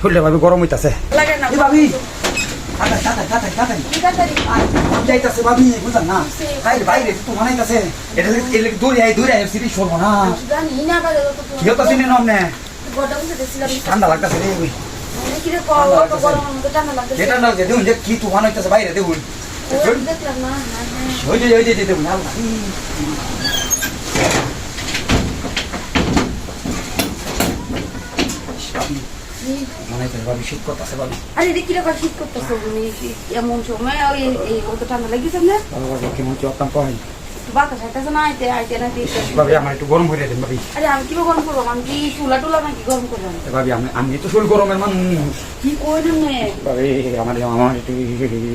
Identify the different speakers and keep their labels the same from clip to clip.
Speaker 1: শরীরটা ভাবি গরম হইতাছে। ভাবি! ঠান্ডা লাগতাছে
Speaker 2: কি
Speaker 1: তুফান হইতাছে বাইরে দেখুন
Speaker 2: ওই দেখলাম না না না
Speaker 1: ওই যে ওই যে যে দেখুন আল্লাহ মানাইতাছে ভাবি শীত করতাছে ভাবি।
Speaker 2: আরে রে কীরকম শীত করতেছে এমন সময় ওই এই কত ঠান্ডা লাগিছে না?
Speaker 1: বাবা কেমন চপ্তাম কয়
Speaker 2: বাতাস আইতেছে না আইতে আইতে না
Speaker 1: ভাবি আমার একটু গরম হয়ে দেন ভাবি।
Speaker 2: আরে আমি কীভাবে গরম করব? আমি কি চুলা টুলা নাকি গরম করব?
Speaker 1: ভাবি আমি আমি তো শরীর গরমের মানুষ।
Speaker 2: কি কইলেন নে?
Speaker 1: ভাবি আমার আমার একটু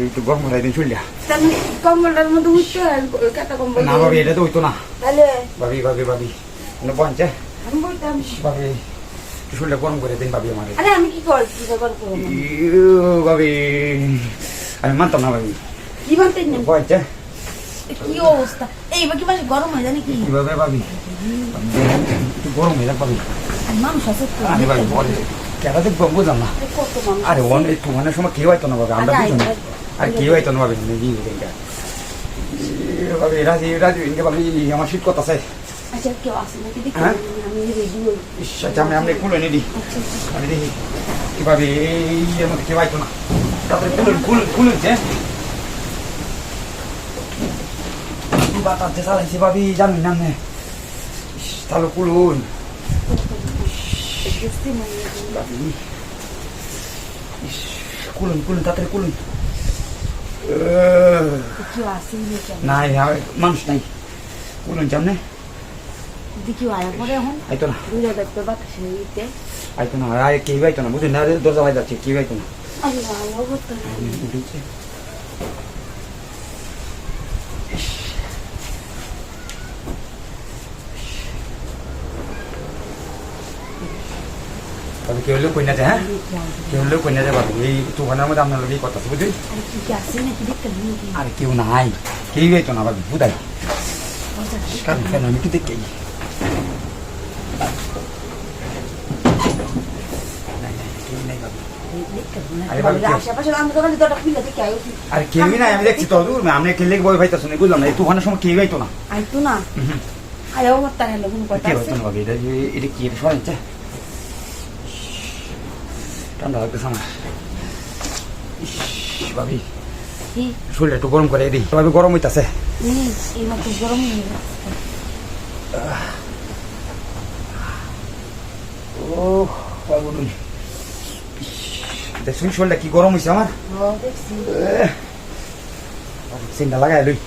Speaker 1: একটু গরম হয়ে দিন চলিয়া।
Speaker 2: তাহলে কম্বলটার মধ্যে উঠতে কাটা কম্বল
Speaker 1: না ভাবি এটা তো হইতো না।
Speaker 2: তাহলে?
Speaker 1: ভাবি ভাবি ভাবি। মানে পঞ্চে
Speaker 2: আমি বলতাম।
Speaker 1: ভাবি শরীরটা গরম করে দিন ভাবি আমার।
Speaker 2: আরে আমি কি
Speaker 1: ভাবি আমি মানতাম না ভাবি।
Speaker 2: কি বলতেন না?
Speaker 1: পঞ্চে
Speaker 2: কি অবস্থা? মানে গরম হয়ে জানি কি?
Speaker 1: কীভাবে ভাবি? একটু গরম হয়ে ভাবি।
Speaker 2: মানুষ আছে
Speaker 1: আরে ভাবি বলে কেটা দেখব বুঝলাম না।
Speaker 2: আরে
Speaker 1: সময় কেউ হয়তো না ভাবি আমরা
Speaker 2: আরে
Speaker 1: কেউ হয়তো না ভাবি ভাবি রাজি রাজি আমার শীত কথা আছে।
Speaker 2: আচ্ছা দেখি
Speaker 1: হ্যাঁ?
Speaker 2: আমি হই।
Speaker 1: ইস, আচ্ছা আমি দিই
Speaker 2: আচ্ছা আচ্ছা।
Speaker 1: দেখি কীভাবে? এই এর মধ্যে কেউ হয়তো না। কুলুন কুলুন যে বাতাস যে চালাইছে ভাবি জানি না নে ইস, তাহলে ইস, কুলুন কুলুন তাড়াতাড়ি
Speaker 2: আসে
Speaker 1: নাই মানুষ নাই। কুলুন জামনে
Speaker 2: দেখি আয়া পরে এখন
Speaker 1: আইতো না।
Speaker 2: দুইটা দেখতে বাতাসে নিতে।
Speaker 1: আইতো না আর কেউ আইতো না বুঝলি দরজা বাই যাচ্ছে কেউ আইতো না।
Speaker 2: আরে ভালো করতে
Speaker 1: তবে কেউ লোক কই না যায় হ্যাঁ? কেউ লোক কই না যায় বাবু এই তুফানের মধ্যে আপনার লোক এই কথা বুঝলি
Speaker 2: আরে কি কি
Speaker 1: কেউ নাই কেউ না বাবু বুঝাই কারণ আমি কি দেখি আরে কেউই নাই আমি দেখছি বই বুঝলাম না এই তুফানের সময় কেউ আইতো না।
Speaker 2: আইতো না? আয়াও মত তার কোন কথা আছে?
Speaker 1: না এটা যে- এটা কি এটা ঠান্ডা লাগতেছে আমার। ভাবি শরীরটা একটু গরম করে দিই। ভাবি গরম হইতাছে।
Speaker 2: এই গরম হয়ে
Speaker 1: ও বাবু দেখুন শরীরটা কি গরম হয়েছে আমার? চিন্তা লাগাই লই।